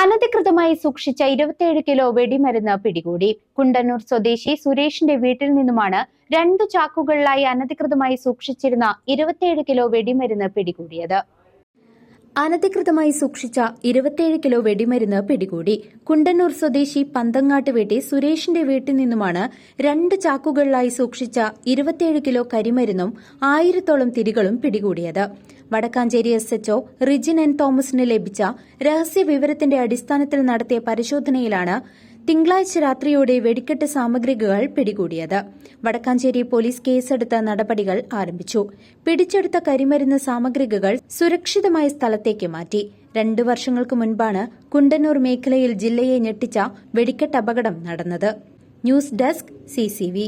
അനധികൃതമായി സൂക്ഷിച്ച ഇരുപത്തിയേഴ് കിലോ വെടിമരുന്ന് പിടികൂടി. കുണ്ടന്നൂർ സ്വദേശി സുരേഷിന്റെ വീട്ടിൽ നിന്നുമാണ് രണ്ടു ചാക്കുകളിലായി അനധികൃതമായി സൂക്ഷിച്ചിരുന്ന ഇരുപത്തിയേഴ് കിലോ വെടിമരുന്ന് പിടികൂടിയത്. അനധികൃതമായി സൂക്ഷിച്ച ഇരുപത്തിയേഴ് കിലോ വെടിമരുന്ന് പിടികൂടി. കുണ്ടന്നൂർ സ്വദേശി പന്തങ്ങാട്ട് വേട്ടി സുരേഷിന്റെ വീട്ടിൽ നിന്നുമാണ് രണ്ട് ചാക്കുകളിലായി സൂക്ഷിച്ച ഇരുപത്തിയേഴ് കിലോ കരിമരുന്നും ആയിരത്തോളം തിരികളും പിടികൂടിയത്. Vadakkanchery S H O Rijin N തോമസിന് ലഭിച്ച രഹസ്യ വിവരത്തിന്റെ അടിസ്ഥാനത്തിൽ നടത്തിയ പരിശോധനയിലാണ് തിങ്കളാഴ്ച രാത്രിയോടെ വെടിക്കെട്ട് സാമഗ്രികൾ പിടികൂടിയത്. വടക്കാഞ്ചേരി പോലീസ് കേസെടുത്ത നടപടികൾ ആരംഭിച്ചു. പിടിച്ചെടുത്ത കരിമരുന്ന് സാമഗ്രികൾ സുരക്ഷിതമായ സ്ഥലത്തേക്ക് മാറ്റി. രണ്ടു വർഷങ്ങൾക്ക് മുൻപാണ് കുണ്ടന്നൂർ മേഖലയിൽ ജില്ലയെ ഞെട്ടിച്ച വെടിക്കെട്ട് അപകടം നടന്നത്. News desk CCV